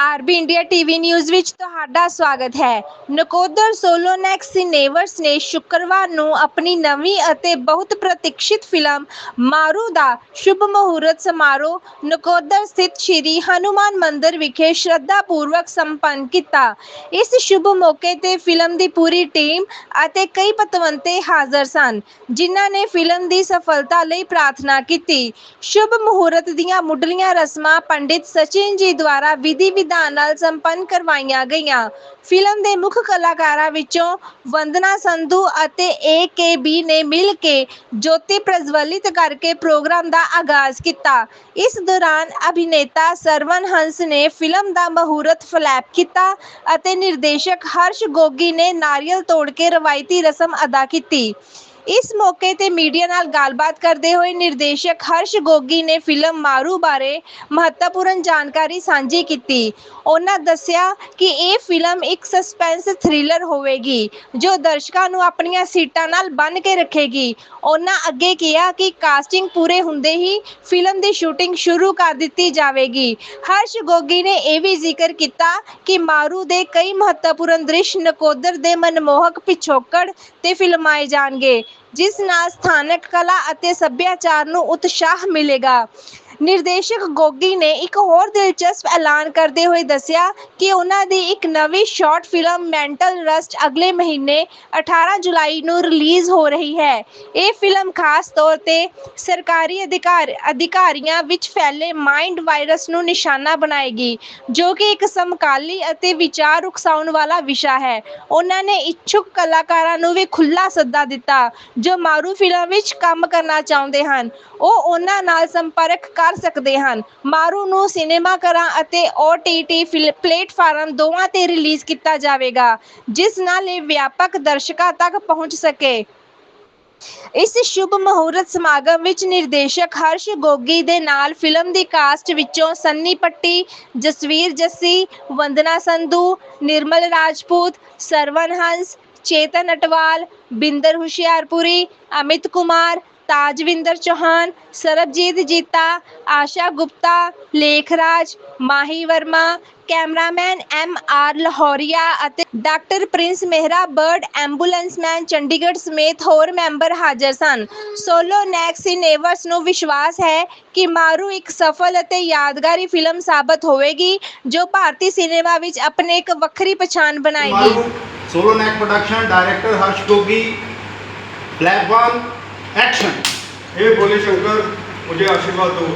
RB India TV news ਵਿੱਚ ਤੁਹਾਡਾ ਸਵਾਗਤ ਹੈ। ਨਕੋਦਰ ਸੋਲੋਨੈਕਸ ਸਿਨੇਵਰਸ ਨੇ ਸ਼ੁੱਕਰਵਾਰ ਨੂੰ ਆਪਣੀ ਨਵੀਂ ਅਤੇ ਬਹੁਤ ਪ੍ਰਤੀਕਸ਼ਿਤ ਫਿਲਮ ਮਾਰੂ ਦਾ ਸ਼ੁਭ ਮਹੂਰਤ ਸਮਾਰੋਹ ਨਕੋਦਰ ਸਥਿਤ ਸ਼੍ਰੀ ਹਨੂਮਾਨ ਮੰਦਿਰ ਵਿਖੇ ਸ਼ਰਧਾ ਪੂਰਵਕ ਸੰਪੰਨ ਕੀਤਾ। ਇਸ ਸ਼ੁਭ ਮੌਕੇ ਤੇ ਫਿਲਮ ਦੀ ਪੂਰੀ ਟੀਮ ਅਤੇ ਕਈ ਪਤਵੰਤੇ ਹਾਜ਼ਰ ਸਨ, ਜਿਨ੍ਹਾਂ ਨੇ ਫਿਲਮ ਦੀ ਸਫਲਤਾ ਲਈ ਪ੍ਰਾਰਥਨਾ ਕੀਤੀ। ਸ਼ੁਭ ਮਹੂਰਤ ਦੀਆਂ ਮੁੱਢਲੀਆਂ ਰਸਮਾਂ ਪੰਡਿਤ ਸਚਿਨ ਜੀ ਦੁਆਰਾ ਵਿਧੀ ਵਿਧਾਨ ਨਾਲ ਸੰਪੰਨ ਕਰਵਾਈਆਂ ਗਈਆਂ। ਫਿਲਮ ਦੇ ਮੁੱਖ ਕਲਾਕਾਰਾਂ ਵਿੱਚੋਂ ਵੰਦਨਾ ਸੰਧੂ ਅਤੇ ਏਕੇਬੀ ਨੇ ਮਿਲ ਕੇ ਜੋਤੀ ਪ੍ਰਜਵਲਿਤ ਕਰਕੇ ਪ੍ਰੋਗਰਾਮ ਦਾ ਆਗਾਜ਼ ਕੀਤਾ। ਇਸ ਦੌਰਾਨ ਅਭਿਨੇਤਾ ਸਰਵਨ ਹੰਸ ਨੇ ਫਿਲਮ ਦਾ ਮਹੂਰਤ ਫਲੈਪ ਕੀਤਾ ਅਤੇ ਨਿਰਦੇਸ਼ਕ ਹਰਸ਼ ਗੋਗੀ ਨੇ ਨਾਰੀਅਲ ਤੋੜ ਕੇ ਰਵਾਇਤੀ ਰਸਮ ਅਦਾ ਕੀਤੀ। ਇਸ ਮੌਕੇ ਤੇ ਮੀਡੀਆ ਨਾਲ ਗੱਲਬਾਤ ਕਰਦੇ ਹੋਏ ਨਿਰਦੇਸ਼ਕ ਹਰਸ਼ ਗੋਗੀ ਨੇ ਫਿਲਮ ਮਾਰੂ ਬਾਰੇ ਮਹੱਤਵਪੂਰਨ ਜਾਣਕਾਰੀ ਸਾਂਝੀ ਕੀਤੀ। ਉਹਨਾਂ ਦੱਸਿਆ ਕਿ ਇਹ ਫਿਲਮ ਇੱਕ ਸਸਪੈਂਸ ਥ੍ਰਿਲਰ ਹੋਵੇਗੀ, ਜੋ ਦਰਸ਼ਕਾਂ ਨੂੰ ਆਪਣੀਆਂ ਸੀਟਾਂ ਨਾਲ ਬੰਨ੍ਹ ਕੇ ਰੱਖੇਗੀ। ਉਹਨਾਂ ਅੱਗੇ ਕਿਹਾ ਕਿ ਕਾਸਟਿੰਗ ਪੂਰੇ ਹੁੰਦੇ ਹੀ ਫਿਲਮ ਦੀ ਸ਼ੂਟਿੰਗ ਸ਼ੁਰੂ ਕਰ ਦਿੱਤੀ ਜਾਵੇਗੀ। ਹਰਸ਼ ਗੋਗੀ ਨੇ ਇਹ ਵੀ ਜ਼ਿਕਰ ਕੀਤਾ ਕਿ ਮਾਰੂ ਦੇ ਕਈ ਮਹੱਤਵਪੂਰਨ ਦ੍ਰਿਸ਼ ਨਕੋਦਰ ਦੇ ਮਨਮੋਹਕ ਪਿਛੋਕੜ ਤੇ ਫਿਲਮਾਏ ਜਾਣਗੇ। ਜਿਸ ਨਾਲ ਸਥਾਨਕ ਕਲਾ ਅਤੇ ਸੱਭਿਆਚਾਰ ਨੂੰ ਉਤਸ਼ਾਹ ਮਿਲੇਗਾ। ਨਿਰਦੇਸ਼ਕ ਗੋਗੀ ਨੇ ਇੱਕ ਹੋਰ ਦਿਲਚਸਪ ਐਲਾਨ ਕਰਦੇ ਹੋਏ ਦੱਸਿਆ ਕਿ ਉਹਨਾਂ ਦੀ ਇੱਕ ਨਵੀਂ ਸ਼ਾਰਟ ਫਿਲਮ ਮੈਂਟਲ ਰਸਟ ਅਗਲੇ ਮਹੀਨੇ 18 ਜੁਲਾਈ ਨੂੰ ਰਿਲੀਜ਼ ਹੋ ਰਹੀ ਹੈ। ਇਹ ਫਿਲਮ ਖਾਸ ਤੌਰ ਤੇ ਸਰਕਾਰੀ ਅਧਿਕਾਰ ਅਧਿਕਾਰੀਆਂ ਵਿੱਚ ਫੈਲੇ ਮਾਈਂਡ ਵਾਇਰਸ ਨੂੰ ਨਿਸ਼ਾਨਾ ਬਣਾਏਗੀ, ਜੋ ਕਿ ਇੱਕ ਸਮਕਾਲੀ ਅਤੇ ਵਿਚਾਰ ਉਕਸਾਉਣ ਵਾਲਾ ਵਿਸ਼ਾ ਹੈ। ਉਹਨਾਂ ਨੇ ਇੱਛੁਕ ਕਲਾਕਾਰਾਂ ਨੂੰ ਵੀ ਖੁੱਲ੍ਹਾ ਸੱਦਾ ਦਿੱਤਾ, ਜੋ ਮਾਰੂ ਫਿਲਮ ਵਿੱਚ ਕੰਮ ਕਰਨਾ ਚਾਹੁੰਦੇ ਹਨ। ਉਹ ਉਹਨਾਂ ਨਾਲ ਸੰਪਰਕ ਕਰ ਸਕਦੇ ਹਨ। ਮਾਰੂ ਨੂੰ ਸਿਨੇਮਾ ਘਰਾਂ ਅਤੇ OTT ਪਲੇਟਫਾਰਮ ਦੋਵਾਂ ਤੇ ਰਿਲੀਜ਼ ਕੀਤਾ ਜਾਵੇਗਾ, ਜਿਸ ਨਾਲ ਇਹ ਵਿਆਪਕ ਦਰਸ਼ਕਾਂ ਤੱਕ ਪਹੁੰਚ ਸਕੇ। ਇਸ ਸ਼ੁਭ ਮਹੂਰਤ ਸਮਾਗਮ ਵਿੱਚ ਨਿਰਦੇਸ਼ਕ ਹਰਸ਼ ਗੋਗੀ ਦੇ ਨਾਲ ਫਿਲਮ ਦੀ ਕਾਸਟ ਵਿੱਚੋਂ Sunny Patti, Jasvir Jassi, Vandana Sandhu, Nirmal Rajput, Sarwan Hans, Chetan Atwal, Binder Hoshiarpuri, Amit Kumar Tajwinder Chauhan, Sarabjit Jeeta, Asha Gupta, Lekhraj, Mahi Verma, cameraman M R Lahoria ਅਤੇ doctor Prince Mehra, bird ambulanceman Chandigarh ਸਮੇਤ ਹੋਰ member ਹਾਜ਼ਰ ਸਨ। Solo ਨੈਕਸੀਨੇਵਰਸ ਨੂੰ ਵਿਸ਼ਵਾਸ ਹੈ ਕਿ ਮਾਰੂ ਇੱਕ ਸਫਲ ਅਤੇ ਯਾਦਗਾਰੀ ਫਿਲਮ ਸਾਬਤ ਹੋਵੇਗੀ, ਜੋ ਭਾਰਤੀ ਸਿਨੇਮਾ ਵਿੱਚ ਆਪਣੇ ਇੱਕ ਵੱਖਰੀ ਪਛਾਣ ਬਣਾਏਗੀ। Solo neck production director Harsh Gogi, black one action हे भोले शंकर मुझे आशीर्वाद दो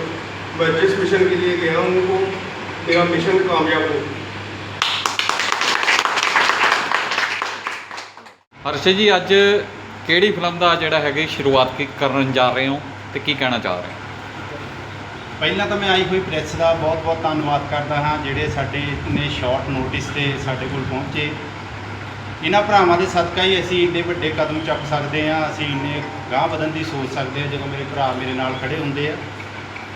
मैं जिस मिशन के लिए गया हूँ वो मेरा मिशन कामयाब हो ਹਰਸ਼ ਜੀ ਅੱਜ ਕਿਹੜੀ ਫਿਲਮ ਦਾ ਜਿਹੜਾ ਹੈਗਾ ਸ਼ੁਰੂਆਤ ਕੀ ਕਰਨ ਜਾ ਰਹੇ ਹੋ ਤੇ ਕੀ ਕਹਿਣਾ ਚਾਹ ਰਹੇ ਹੋ ਪਹਿਲਾਂ ਤਾਂ ਮੈਂ ਆਈ ਹੋਈ ਪ੍ਰੈਸ ਦਾ ਬਹੁਤ-ਬਹੁਤ ਧੰਨਵਾਦ ਕਰਦਾ ਹਾਂ ਜਿਹੜੇ ਸਾਡੇ ਨੇ ਸ਼ਾਰਟ ਨੋਟਿਸ ਤੇ ਸਾਡੇ ਕੋਲ ਪਹੁੰਚੇ ਇਹਨਾਂ ਭਰਾਵਾਂ ਦੇ ਸਦਕਾ ਹੀ ਅਸੀਂ ਇੰਨੇ ਵੱਡੇ ਕਦਮ ਚੱਕ ਸਕਦੇ ਹਾਂ, ਅਸੀਂ ਇੰਨੇ ਗਾਂਹ ਵਧਣ ਦੀ ਸੋਚ ਸਕਦੇ ਹਾਂ, ਜਦੋਂ ਮੇਰੇ ਭਰਾ ਮੇਰੇ ਨਾਲ ਖੜੇ ਹੁੰਦੇ ਆ।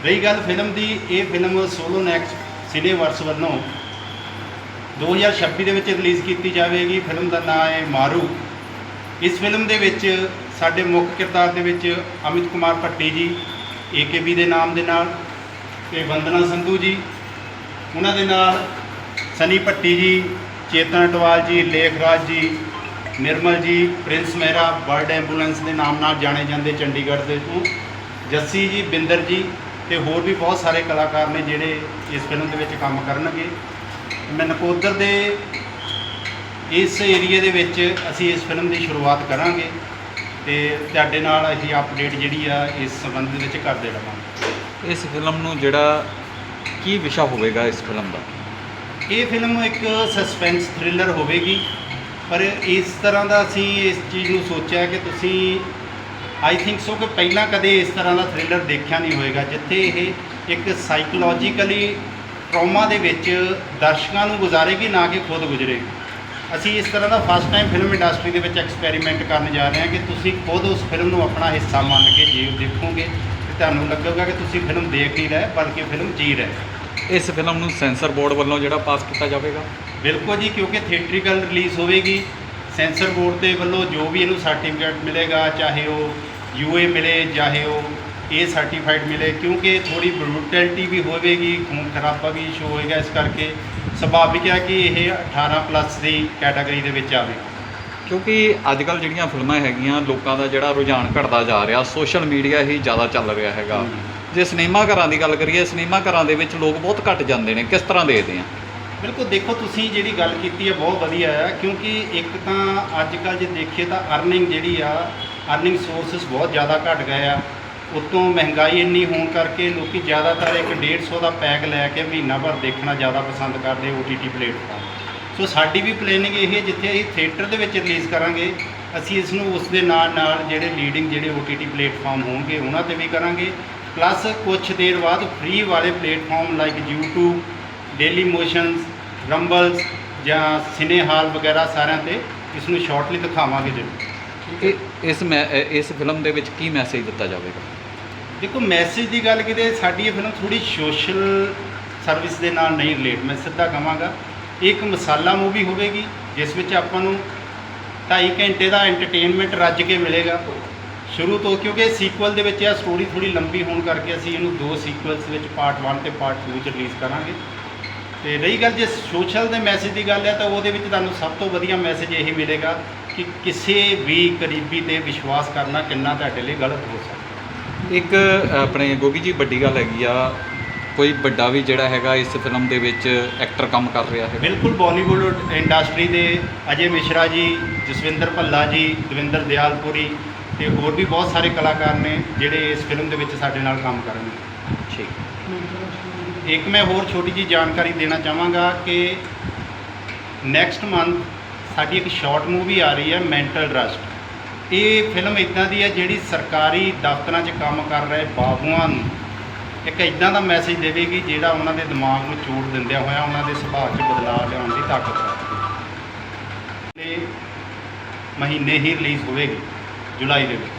ਰਹੀ ਗੱਲ ਫਿਲਮ ਦੀ, ਇਹ ਫਿਲਮ ਸੋਲੋ ਨੈਕਸ ਸਿਨੇਵਰਸ ਵੱਲੋਂ 2026 ਦੇ ਵਿੱਚ ਰਿਲੀਜ਼ ਕੀਤੀ ਜਾਵੇਗੀ। ਫਿਲਮ ਦਾ ਨਾਮ ਹੈ ਮਾਰੂ। ਇਸ ਫਿਲਮ ਦੇ ਵਿੱਚ ਸਾਡੇ ਮੁੱਖ ਕਿਰਦਾਰ ਦੇ ਵਿੱਚ ਅਮਿਤ ਕੁਮਾਰ ਭੱਟੀ ਜੀ ਏਕੇਬੀ ਦੇ ਨਾਮ ਦੇ ਨਾਲ ਤੇ ਵੰਦਨਾ ਸੰਧੂ ਜੀ। ਉਹਨਾਂ ਦੇ ਨਾਲ ਸਨੀ ਭੱਟੀ ਜੀ ਚੇਤਨ ਅਟਵਾਲ ਜੀ ਲੇਖਰਾਜ ਜੀ, ਨਿਰਮਲ ਜੀ, ਪ੍ਰਿੰਸ ਮਹਿਰਾ ਬਰਡ ਐਂਬੂਲੈਂਸ ਦੇ ਨਾਮ ਨਾਲ ਜਾਣੇ ਜਾਂਦੇ ਚੰਡੀਗੜ੍ਹ ਦੇ ਤੋਂ। ਜੱਸੀ ਜੀ, ਬਿੰਦਰ ਜੀ ਤੇ ਹੋਰ ਵੀ ਬਹੁਤ ਸਾਰੇ ਕਲਾਕਾਰ ਨੇ ਜਿਹੜੇ ਇਸ ਫਿਲਮ ਦੇ ਵਿੱਚ ਕੰਮ ਕਰਨਗੇ। ਮੈਂ ਨਕੋਦਰ ਦੇ ਇਸ ਏਰੀਏ ਦੇ ਵਿੱਚ ਅਸੀਂ ਇਸ ਫਿਲਮ ਦੀ ਸ਼ੁਰੂਆਤ ਕਰਾਂਗੇ ਤੇ ਤੁਹਾਡੇ ਨਾਲ ਅਸੀਂ ਅਪਡੇਟ ਜਿਹੜੀ ਆ ਇਸ ਸੰਬੰਧ ਦੇ ਵਿੱਚ ਕਰਦੇ ਰਹਾਂਗੇ। ਇਸ ਫਿਲਮ ਨੂੰ ਜਿਹੜਾ ਕੀ ਵਿਸ਼ਾ ਹੋਵੇਗਾ ਇਸ ਫਿਲਮ ਦਾ? ਇਹ ਫਿਲਮ ਇੱਕ ਸਸਪੈਂਸ ਥ੍ਰਿਲਰ ਹੋਵੇਗੀ, ਪਰ ਇਸ ਤਰ੍ਹਾਂ ਦਾ ਅਸੀਂ ਇਸ ਚੀਜ਼ ਨੂੰ ਸੋਚਿਆ ਕਿ ਤੁਸੀਂ ਆਈ ਥਿੰਕ ਸੋ ਕਿ ਪਹਿਲਾਂ ਕਦੇ ਇਸ ਤਰ੍ਹਾਂ ਦਾ ਥ੍ਰਿਲਰ ਦੇਖਿਆ ਨਹੀਂ ਹੋਵੇਗਾ, ਜਿੱਥੇ ਇਹ ਇੱਕ ਸਾਈਕੋਲੋਜੀਕਲੀ ਟਰਾਮਾ ਦੇ ਵਿੱਚ ਦਰਸ਼ਕਾਂ ਨੂੰ ਗੁਜ਼ਾਰੇਗੀ, ਨਾ ਕਿ ਖੁਦ ਗੁਜ਼ਰੇਗੀ ਅਸੀਂ ਇਸ ਤਰ੍ਹਾਂ ਦਾ ਫਸਟ ਟਾਈਮ ਫਿਲਮ ਇੰਡਸਟਰੀ ਦੇ ਵਿੱਚ ਐਕਸਪੈਰੀਮੈਂਟ ਕਰਨ ਜਾ ਰਹੇ ਹਾਂ ਕਿ ਤੁਸੀਂ ਖੁਦ ਉਸ ਫਿਲਮ ਨੂੰ ਆਪਣਾ ਹਿੱਸਾ ਮੰਨ ਕੇ ਜੇ ਦੇਖੋਗੇ ਤੇ ਤੁਹਾਨੂੰ ਲੱਗੇਗਾ ਕਿ ਤੁਸੀਂ ਫਿਲਮ ਦੇਖ ਨਹੀਂ ਰਹੇ, ਬਲਕਿ ਫਿਲਮ ਜੀ ਰਹੇ। ਇਸ ਫਿਲਮ ਨੂੰ ਸੈਂਸਰ ਬੋਰਡ ਵੱਲੋਂ ਜਿਹੜਾ ਪਾਸ ਕੀਤਾ ਜਾਵੇਗਾ? ਬਿਲਕੁਲ ਜੀ ਕਿਉਂਕਿ ਥੀਏਟ੍ਰਿਕਲ ਰਿਲੀਜ਼ ਹੋਵੇਗੀ। ਸੈਂਸਰ ਬੋਰਡ ਦੇ ਵੱਲੋਂ ਜੋ ਵੀ ਇਹਨੂੰ ਸਰਟੀਫਿਕੇਟ ਮਿਲੇਗਾ ਚਾਹੇ ਉਹ ਯੂਏ ਮਿਲੇ ਚਾਹੇ ਉਹ ਇਹ ਸਰਟੀਫਾਈਡ ਮਿਲੇ ਕਿਉਂਕਿ ਥੋੜੀ ਬਰੂਟੈਲਿਟੀ ਵੀ ਹੋਵੇਗੀ ਖੂਨ ਖਰਾਬਾ ਵੀ ਇਸ਼ੂ ਹੋਏਗਾ ਇਸ ਕਰਕੇ। ਸੁਭਾਵਿਕ ਹੈ ਕਿ ਇਹ 18 ਪਲੱਸ ਦੀ ਕੈਟਾਗਰੀ ਦੇ ਵਿੱਚ ਆਵੇਗਾ ਕਿਉਂਕਿ ਅੱਜ ਕੱਲ ਜਿਹੜੀਆਂ ਫਿਲਮਾਂ ਹੈਗੀਆਂ ਲੋਕਾਂ ਦਾ ਜਿਹੜਾ ਰੁਝਾਨ ਘਟਦਾ ਜਾ ਰਿਹਾ ਸੋਸ਼ਲ ਮੀਡੀਆ ਹੀ ਜ਼ਿਆਦਾ ਚੱਲ ਰਿਹਾ ਹੈਗਾ। ਜੇ ਸਿਨੇਮਾ ਘਰਾਂ ਦੀ ਗੱਲ ਕਰੀਏ, ਸਿਨੇਮਾ ਘਰਾਂ ਦੇ ਵਿੱਚ ਲੋਕ ਬਹੁਤ ਘੱਟ ਜਾਂਦੇ ਨੇ। ਕਿਸ ਤਰ੍ਹਾਂ ਦੇਖਦੇ ਆ? ਬਿਲਕੁਲ, ਦੇਖੋ ਤੁਸੀਂ ਜਿਹੜੀ ਗੱਲ ਕੀਤੀ ਹੈ, ਬਹੁਤ ਵਧੀਆ ਹੈ, ਕਿਉਂਕਿ ਇੱਕ ਤਾਂ ਅੱਜ ਕੱਲ੍ਹ ਜੇ ਦੇਖੀਏ ਤਾਂ ਅਰਨਿੰਗ ਜਿਹੜੀ ਆ ਅਰਨਿੰਗ ਸੋਰਸਸ ਬਹੁਤ ਜ਼ਿਆਦਾ ਘਟ ਗਏ ਆ। ਉਤੋਂ ਮਹਿੰਗਾਈ ਇੰਨੀ ਹੋਣ ਕਰਕੇ ਲੋਕੀ ਜ਼ਿਆਦਾਤਰ ਇੱਕ 150 ਦਾ ਪੈਕ ਲੈ ਕੇ ਮਹੀਨਾ ਭਰ ਦੇਖਣਾ ਜ਼ਿਆਦਾ ਪਸੰਦ ਕਰਦੇ OTT ਪਲੇਟਫਾਰਮ ਸੋ ਸਾਡੀ ਵੀ ਪਲੈਨਿੰਗ ਇਹ ਹੈ, ਜਿੱਥੇ ਅਸੀਂ ਥੀਏਟਰ ਦੇ ਵਿੱਚ ਰਿਲੀਜ਼ ਕਰਾਂਗੇ, ਅਸੀਂ ਇਸ ਨੂੰ ਉਸ ਦੇ ਨਾਲ ਨਾਲ ਜਿਹੜੇ ਲੀਡਿੰਗ ਜਿਹੜੇ OTT ਪਲੇਟਫਾਰਮ ਹੋਣਗੇ, ਉਹਨਾਂ ਤੇ ਵੀ ਕਰਾਂਗੇ। ਪਲੱਸ ਕੁਝ ਦੇਰ ਬਾਅਦ ਫ੍ਰੀ ਵਾਲੇ platform like YouTube daily motions rumbles ਜਾਂ ਸਿਨੇ ਹਾਲ ਵਗੈਰਾ ਸਾਰਿਆਂ ਤੇ ਇਸ ਨੂੰ ਸ਼ਾਰਟਲੀ ਦਿਖਾਵਾਂਗੇ ਜ਼ਰੂਰ। ਇਹ ਇਸ ਮੈਂ ਇਸ ਫਿਲਮ ਦੇ ਵਿੱਚ ਕੀ ਮੈਸੇਜ ਦਿੱਤਾ ਜਾਵੇਗਾ? ਦੇਖੋ ਮੈਸੇਜ ਦੀ ਗੱਲ ਕਿਤੇ ਸਾਡੀ ਇਹ ਫਿਲਮ ਥੋੜੀ ਸੋਸ਼ਲ ਸਰਵਿਸ ਦੇ ਨਾਲ ਨਹੀਂ ਰਿਲੇਟ ਮੈਂ ਸਿੱਧਾ ਕਹਾਂਗਾ ਇੱਕ ਮਸਾਲਾ ਮੂਵੀ ਹੋਵੇਗੀ ਜਿਸ ਵਿੱਚ ਆਪਾਂ ਨੂੰ 2.5 ਘੰਟੇ ਦਾ ਐਂਟਰਟੇਨਮੈਂਟ ਰੱਜ ਕੇ ਮਿਲੇਗਾ। ਸ਼ੁਰੂ ਤੋਂ ਕਿਉਂਕਿ ਸੀਕੁਅਲ ਦੇ ਵਿੱਚ ਇਹ ਸਟੋਰੀ ਥੋੜੀ ਲੰਬੀ ਹੋਣ ਕਰਕੇ ਅਸੀਂ ਇਹਨੂੰ ਦੋ ਸੀਕੁਅਲਸ ਵਿੱਚ ਪਾਰਟ 1 ਤੇ ਪਾਰਟ 2 ਚ ਰਿਲੀਜ਼ ਕਰਾਂਗੇ। ਤੇ ਰਹੀ ਗੱਲ ਜੇ ਸੋਸ਼ਲ ਦੇ ਮੈਸੇਜ ਦੀ ਗੱਲ ਹੈ ਤਾਂ ਉਹਦੇ ਵਿੱਚ ਤੁਹਾਨੂੰ ਸਭ ਤੋਂ ਵਧੀਆ ਮੈਸੇਜ ਇਹੀ ਮਿਲੇਗਾ ਕਿ ਕਿਸੇ ਵੀ ਕਰੀਬੀ ਤੇ ਵਿਸ਼ਵਾਸ ਕਰਨਾ ਕਿੰਨਾ ਤੁਹਾਡੇ ਲਈ ਗਲਤ ਹੋ ਸਕਦਾ। ਇੱਕ ਆਪਣੇ ਗੋਗੀ ਜੀ ਵੱਡੀ ਗੱਲ ਹੈਗੀ ਆ ਕੋਈ ਵੱਡਾ ਵੀ ਜਿਹੜਾ ਹੈਗਾ ਇਸ ਫਿਲਮ ਦੇ ਵਿੱਚ ਐਕਟਰ ਕੰਮ ਕਰ ਰਿਹਾ ਹੈ ਬਿਲਕੁਲ ਬਾਲੀਵੁੱਡ ਇੰਡਸਟਰੀ ਦੇ ਅਜੇ ਮਿਸ਼ਰਾ ਜੀ ਜਸਵਿੰਦਰ ਭੱਲਾ ਜੀ ਦਵਿੰਦਰ ਦਿਆਲਪੁਰੀ ਤੇ ਹੋਰ ਵੀ ਬਹੁਤ ਸਾਰੇ ਕਲਾਕਾਰ ਨੇ ਜਿਹੜੇ ਇਸ ਫਿਲਮ ਦੇ ਵਿੱਚ ਸਾਡੇ ਨਾਲ ਕੰਮ ਕਰਨਗੇ ਠੀਕ। ਇੱਕ ਮੈਂ ਹੋਰ ਛੋਟੀ ਜੀ ਜਾਣਕਾਰੀ ਦੇਣਾ ਚਾਹਾਂਗਾ ਕਿ ਨੈਕਸਟ ਮੰਥ ਸਾਡੀ ਇੱਕ ਸ਼ਾਰਟ ਮੂਵੀ ਆ ਰਹੀ ਹੈ ਮੈਂਟਲ ਰਸਟ ਇਹ ਫਿਲਮ ਇਦਾਂ ਦੀ ਹੈ ਜਿਹੜੀ ਸਰਕਾਰੀ ਦਫ਼ਤਰਾਂ 'ਚ ਕੰਮ ਕਰ ਰਹੇ ਬਾਬੂਆਂ ਨੂੰ ਇੱਕ ਇਦਾਂ ਦਾ ਮੈਸੇਜ ਦੇਵੇਗੀ ਜਿਹੜਾ ਉਹਨਾਂ ਦੇ ਦਿਮਾਗ ਨੂੰ ਚੋਟ ਦਿੰਦਿਆਂ ਹੋਇਆਂ ਉਹਨਾਂ ਦੇ ਸੁਭਾਅ 'ਚ ਬਦਲਾਅ ਲਿਆਉਣ ਦੀ ਤਾਕਤ ਰੱਖਦੀ ਹੈ। ਮਹੀਨੇ ਹੀ ਰਿਲੀਜ਼ ਹੋਵੇਗੀ। ਜੁਲਾਈ ਦੇ ਵਿੱਚ।